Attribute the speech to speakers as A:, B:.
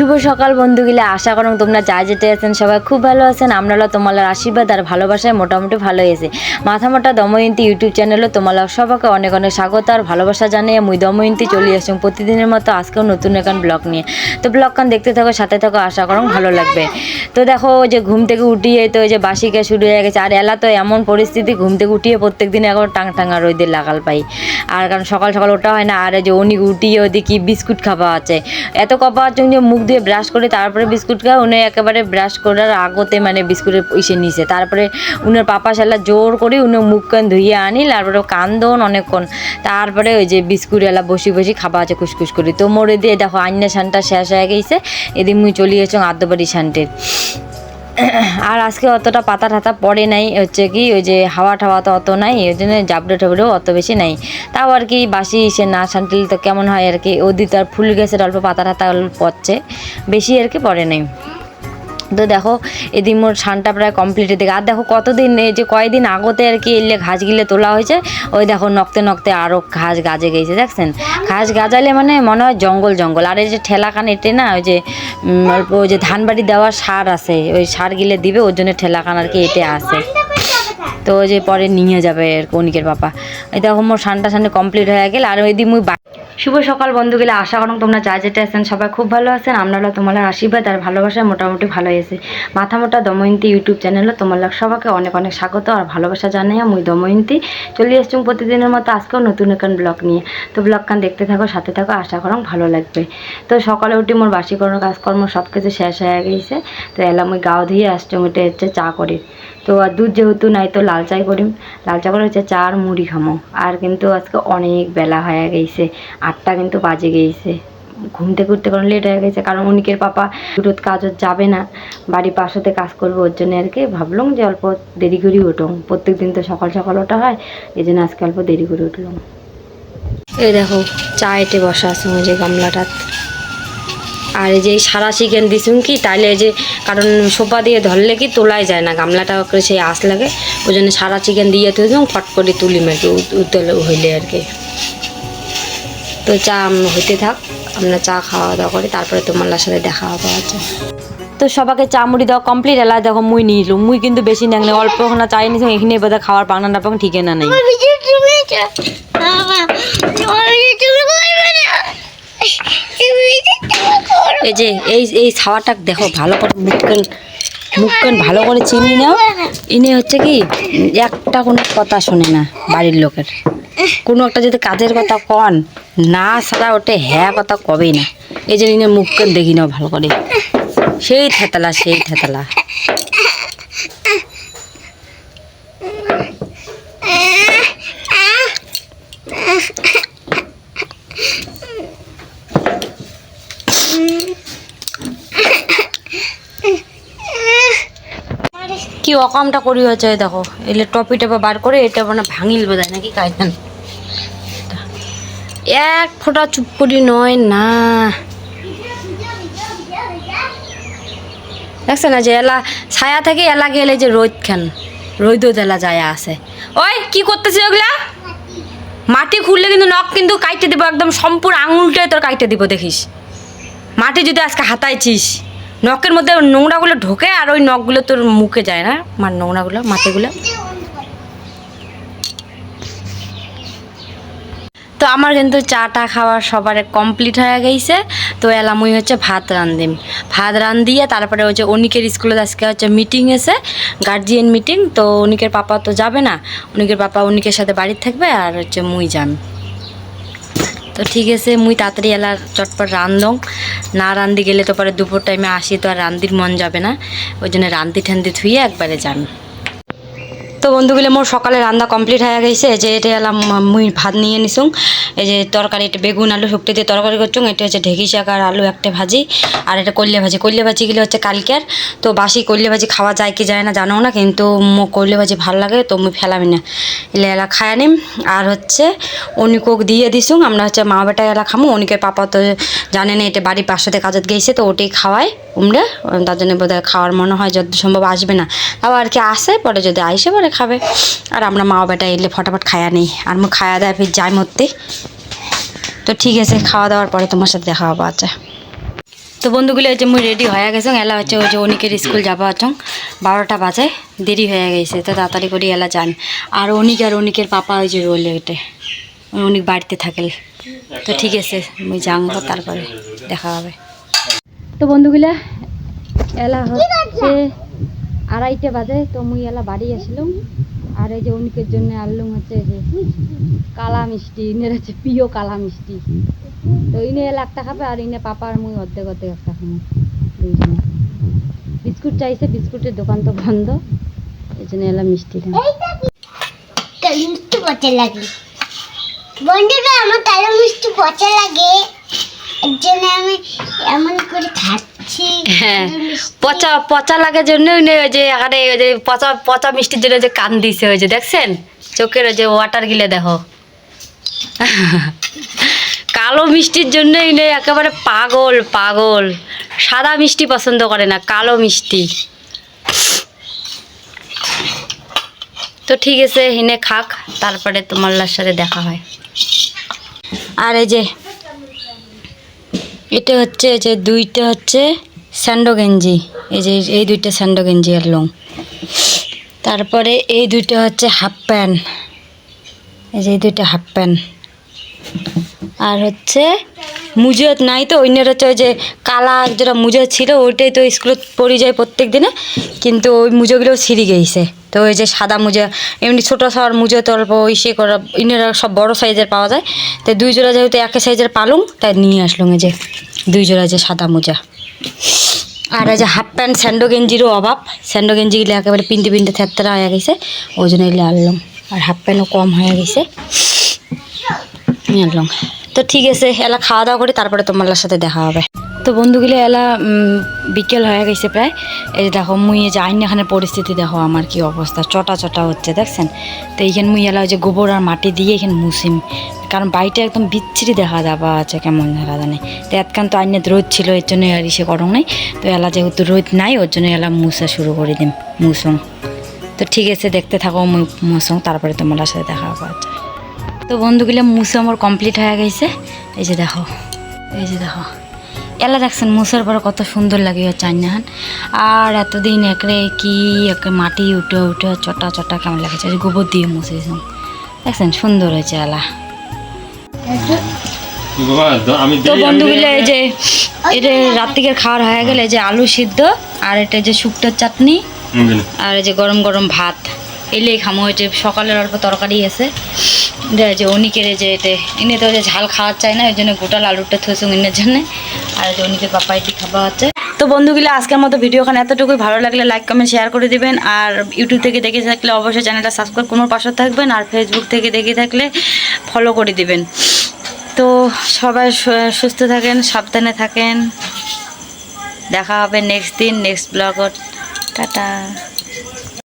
A: শুভ সকাল, বন্ধুগুলা। আশা করুন তোমরা যা যেতে আছেন সবাই খুব ভালো আছেন। আমরা তোমাদের আশীর্বাদ আর ভালোবাসায় মোটামুটি ভালো হয়েছে মাথা মোটা দময়ন্তী ইউটিউব চ্যানেলে তোমাদের সবাইকে অনেক অনেক স্বাগত আর ভালোবাসা জানিয়ে মুই দময়ন্তী চলে আসছি প্রতিদিনের মতো আজকেও নতুন এখন ব্লগ নিয়ে। তো ব্লগখান দেখতে থাকো, সাথে থাকো, আশা করুন ভালো লাগবে। তো দেখো যে ঘুম থেকে উঠিয়ে তো যে বাসিকে শুরু হয়ে গেছে। আর এলা তো এমন পরিস্থিতি, ঘুম থেকে উঠিয়ে প্রত্যেক দিন এখন টাং টাঙা রোদের লাগাল পাই। আর কারণ সকাল সকাল ওটা হয় না, আর যে অনেক উঠিয়ে ওদিকে বিস্কুট খাওয়া আছে। এত কপা যে মুখ দিয়ে ব্রাশ করে, তারপরে বিস্কুট খায়। উনি একেবারে ব্রাশ করার আগতে মানে বিস্কুটের ইসে নিছে। তারপরে উনার পাপা শালা জোর করে উনি মুখ কান ধুইয়ে আনি তারপরে কান্দন অনেকক্ষণ। তারপরে ওই যে বিস্কুট এলা বসি বসি খাবা আছে, খুসখুস করি। তো মোড়ে দিয়ে দেখো আন্যা শানটা শেষ হয়ে গেছে। এদিন মুই চলিয়েছ আদ্যবাড়ি শানটের আর আজকে অতটা পাতা ঠাতা পড়ে নাই, হচ্ছে কি, ওই যে হাওয়া ঠাওয়া তো অত নাই, ওই জন্য জাবড়ে টাবড়েও অত বেশি নাই। তাও আর কি বাসি সে না শান্তিল তো কেমন হয় আর কি ওদি তো আর ফুল গেছে, অল্প পাতা ঠাতা পড়ছে, বেশি আর কি পড়ে নাই। তো দেখো, এদিন মোর ছানটা প্রায় কমপ্লিট দেখে আর দেখো কতদিন যে কয়েকদিন আগতে আর কি এলে ঘাস গিলে তোলা হয়েছে, ওই দেখো নকতে নকতে আরও ঘাস গাজে গেছে, দেখছেন? ঘাস গাজালে মানে মনে হয় জঙ্গল জঙ্গল। আর এই যে ঠেলা খান এটে না, ওই যে অল্প ওই যে ধান বাড়ি দেওয়া সার আছে, ওই সার গিলে দিবে, ওর জন্য ঠেলা খান আর কি এটে আসে তো যে পরে নিয়ে যাবে আর কনিকের পাপা এই দেখো মোর সানটা সানটা কমপ্লিট হয়ে গেল, আর ওই দিন মুই শুভ সকাল, বন্ধুগুলো। আশা করুন তোমরা যা যেটা আছেন, সবাই খুব ভালো আছেন। আমরা তোমার আশীর্বাদ আর ভালোবাসায় মোটামুটি ভালো আছে। মাথা মোটা দময়ন্তী ইউটিউব চ্যানেলে তোমার সবাইকে অনেক অনেক স্বাগত আর ভালোবাসা জানাই মুই দময়ন্তী। চলে এসছি প্রতিদিনের মতো আজকেও নতুন নতুন ব্লগ নিয়ে। তো ব্লগখান দেখতে থাকো, সাথে থাকো, আশা করুন ভালো লাগবে। তো সকালে উঠি মোর বাসি কোনো কাজকর্ম সব কিছু শেষ হয়ে গেছে। তো এলাম ওই গাও ধুয়ে আসছে ওইটা হচ্ছে চা করি। তো আর দুধ যেহেতু নাই, তো লাল চাই করিম লাল চা করে হচ্ছে চা আর মুড়ি খামো। আর কিন্তু আজকে অনেক বেলা হয়ে গেছে। আটটা কিন্তু বাজে গেছে। ঘুম থেকে উঠতে কারণ লেট হয়ে গেছে। কারণ অনিকের পাপা দুটোত কাজ যাবে না। বাড়ির পাশেতে কাজ করবে ওর জন্য আর কি। ভাবলাম যে অল্প দেরি করে উঠুম। প্রত্যেক দিন তো সকাল সকাল ওটা হয়। এই জন্য আজকে অল্প দেরি করে উঠলাম। এই দেখো চা এটে বসা আছে যে গামলাটা আর এই যে সারা চিকেন দিছুন কি, তাইলে যে কারণ সোপা দিয়ে ধরলে কি তোলাই যায় না। গামলাটা করে সেই আঁশ লাগে। ওই জন্য সারা চিকেন দিয়ে তুই ফট করে তুলি মেরে উতলে হইলে আর কি। তো চা হইতে থাক। আমরা চা খাওয়া দাওয়া করি তারপরে তোমার সাথে দেখা হবে আছে তো সবাইকে চা মুড়ি দেওয়া কমপ্লিট এলা দেখো মুই নিল। মুই কিন্তু বেশি নেই অল্প না চাই নিছি এখানে বোধহয় খাওয়ার পানা পাং ঠিকই না নেই। এই যে এই এই ছাওয়াটা দেখো ভালো করে মুখখান মুখখান ভালো করে চিনি নাও। ইনি হচ্ছে কি একটা কোনো কথা শোনে না বাড়ির লোকের। কোনো একটা যদি কাজের কথা কন না ছাড়া ওটে হ্যাঁ কথা কবেই না। এই যে ইনি মুখখান দেখি নাও ভালো করে। সেই থেতলা সেই থেতলা। কি অকামটা করি হচ্ছে দেখো। এলে টপি টপা বার করে এটা মানে ভাঙিল বোধহয় নাকি কায়দান এক ফোঁটা চুপ করি নয়, না। দেখছে না যে এলা ছায়া থেকে এলা গেলে যে রোদ খান রোদ এলা যায় আছে। ওই, কি করতেছিস ওগুলা? মাটি খুললে কিন্তু নখ কিন্তু কাইটে দিব একদম সম্পূর্ণ আঙুলটাই তোর কাইটে দিব, দেখিস। মাটি যদি আজকে হাতাইছিস, নখের মধ্যে নোংরাগুলো ঢোকে আর ওই নখগুলো তোর মুখে যায় না, মার নোংরাগুলো, মাটিগুলো। তো আমার কিন্তু চাটা খাওয়া সবার কমপ্লিট হয়ে গেছে। তো এলামই হচ্ছে ভাত রান্ধিম ভাত রান্ধিয়ে তারপরে হচ্ছে অনিকের স্কুলে আজকে হচ্ছে মিটিং এসে গার্জিয়ান মিটিং তো অনিকের পাপা তো যাবে না, অনিকের পাপা অনিকের সাথে বাড়িতে থাকবে আর হচ্ছে মুই যান তো ঠিক আছে, মুই তাড়াতাড়ি এলার চটপট রান্ধং। না রান্ধি গেলে তো পরে দুপুর টাইমে আসি তো আর রান্দির মন যাবে না। ওই জন্য রান্দি ঠান্দি ধুয়ে একবারে যান তো বন্ধুগুলো মোর সকালে রান্না কমপ্লিট হয়ে গেছে, যে এটা এলাম মুই ভাত নিয়ে নিছুং এই যে তরকারি এটা বেগুন, আলু শুক্তি দিয়ে তরকারি করছুং এটা হচ্ছে ঢেকি শাক আর আলু একটা ভাজি আর এটা কল্লে ভাজি। কল্লে ভাজিগুলো হচ্ছে কালকের, তো বাসি কল্লে ভাজি খাওয়া যায় কি যায় না জানো না, কিন্তু মো কল্লে ভাজি ভালো লাগে, তো মুই ফেলামি না। এলে এলা খায় নিম আর হচ্ছে অনিকক দিয়ে দিছুং আমরা হচ্ছে মা বেটা এলা খামো, অনিকের পাপা তো জানে না এটা বাড়ির পাশাতে কাজত গেছে তো ওটাই খাওয়ায় উমরা, তার জন্য বোধহয় খাওয়ার মনে হয় যত সম্ভব আসবে না। তাও আর কি আসে, পরে যদি আইসে পরে খাবে। আর আমরা মা বেটা এলে ফটাফট খায়া নেই। আর মু খায়া দেয় ফির যাই মরতে। তো ঠিক আছে, খাওয়া দাওয়ার পরে তোমার সাথে দেখা হব আচ্ছা। তো বন্ধুগুলো হচ্ছে মুই রেডি হয়ে গেছে, এলা হচ্ছে ওই যে অনিকের স্কুল যাব আচং বারোটা বাজে, দেরি হয়ে গেছে, তো তাড়াতাড়ি করে এলা যান। আর অনিক আর অনিকের পাপা ওই যে রোলে ওটে অনিক বাড়িতে থাকে তো ঠিক আছে মুই যাব তারপরে দেখা হবে। তো বন্ধুগুলা, এলা হচ্ছে আড়াইটে বাজে, তো মুই এলা বাড়ি আসলাম। আর এই যে অনিকের জন্য আনলুম হচ্ছে যে কালা মিষ্টি, ইনের হচ্ছে প্রিয় কালা মিষ্টি। তো ইনে এলা একটা খাবে আর ইনে পাপা আর মুই অর্ধেক অর্ধেক একটা খাব দুইজনে। বিস্কুট চাইছে, বিস্কুটের দোকান তো বন্ধ, এই জন্য এলা মিষ্টি
B: পচা লাগে। বন্ধুরা, আমার কালো মিষ্টি লাগে। আমি এমন করে খাচ্ছি
A: হ্যাঁ। পচা পচা লাগার জন্য ওই যে আরে ওই যে পচা পচা মিষ্টির জন্য যে কান দিছে ওই যে দেখছেন? চোখের ওই যে ওয়াটার গিলে দেখো। কালো মিষ্টির জন্য ইনে একেবারে পাগল পাগল। সাদা মিষ্টি পছন্দ করে না কালো মিষ্টি। তো ঠিক আছে হিনে খাক তারপরে তোমার সাথে দেখা হয়। আর এই যে এটা হচ্ছে এই যে দুইটা হচ্ছে স্যান্ডো গেঞ্জি। এই যে এই দুইটা স্যান্ডো গেঞ্জি আর লং। তারপরে এই দুইটা হচ্ছে হাফ প্যান্ট। এই যে এই দুইটা হাফ প্যান্ট। আর হচ্ছে মুজত নাই তো অন্যের হচ্ছে ওই যে কালা যেটা মুজো ছিল, ওইটাই তো স্কুলে পড়ে যায় প্রত্যেক দিনে, কিন্তু ওই মুজোগুলো ছিঁড়ে গেছে। তো ওই যে সাদা মুজা, এমনি ছোটো সর মুজো তো অল্প ওই সে করা, ইনারা সব বড় সাইজের পাওয়া যায়। তো দুই জোড়া যেহেতু একই সাইজের পালুম তাই নিয়ে আসলাম এই যে দুই জোড়া যে সাদা মোজা। আর এই যে হাফ প্যান্ট স্যান্ডো গেঞ্জিরও অভাব। স্যান্ডো গেঞ্জিগুলো একেবারে পিনতে পিনতে থেত্তরা হয়ে গেছে, ওই জন্য এগুলো আনলাম আর হাফ প্যান্টও কম হয়ে গেছে। আনলাম তো ঠিক আছে, এলা খাওয়া দাওয়া করি, তারপরে তোমার সাথে দেখা হবে। তো বন্ধুগুলো এলা বিকেল হয়ে গেছে প্রায়। এই যে দেখো, মুই যে আইন এখানে পরিস্থিতি দেখো, আমার কি অবস্থা, চটা চটা হচ্ছে, দেখছেন? তো এইখানে মুই এলা ওই যে গোবর আর মাটি দিয়ে এখানে মুসিম, কারণ বাড়িটা একদম বিচ্ছিরি দেখা যাবা আছে, কেমন দেখা জানে। তো এতক্ষণ তো আইনে রোদ ছিল, এর জন্য আর ইসে করং নাই। তো এলা যেহেতু রোদ নাই, ওর জন্য এলা মুসা শুরু করে দিম, মুসং। তো ঠিক আছে, দেখতে থাকো, মুই মুসং, তারপরে তোমার সাথে দেখা হবে আচ্ছা। তো বন্ধুগুলো মুছে আমার কমপ্লিট হয়ে গেছে। এই যে দেখো, এই যে দেখো। এলা দেখছেন মুসার পরে কত সুন্দর লাগে চাইনাহান আর এতদিন একরে কি এক মাটি উঠে উঠে চটা চটা কেমন লাগেছে গোবর দিয়ে মুছেছিলাম দেখছেন সুন্দর হয়েছে এলা। তো বন্ধুগুলো এই যে এটা রাত্রিকের খাওয়ার হয়ে গেলে যে আলু সিদ্ধ আর এটা যে শুক্তোর চাটনি আর এই যে গরম গরম ভাত। এলেই খামো সকালের অল্প তরকারি আছে। এটা এই যে অনিকের যে এতে এনে তো ঝাল খাওয়ার চাই না ওই জন্য গোটাল আলুটা থসুং এনের জন্য। আর দোনিকের বাপাইটি খাবার হচ্ছে তো বন্ধুগুলো, আজকের মতো ভিডিওখানে এতটুকুই। ভালো লাগলে লাইক কমেন্ট শেয়ার করে দিবেন। আর ইউটিউব থেকে দেখে থাকলে অবশ্যই চ্যানেলটা সাবস্ক্রাইব কোনো পাশে থাকবেন। আর ফেসবুক থেকে দেখে থাকলে ফলো করে দিবেন। তো সবাই সুস্থ থাকেন, সাবধানে থাকেন। দেখা হবে নেক্সট দিন নেক্সট ব্লগত টাটা।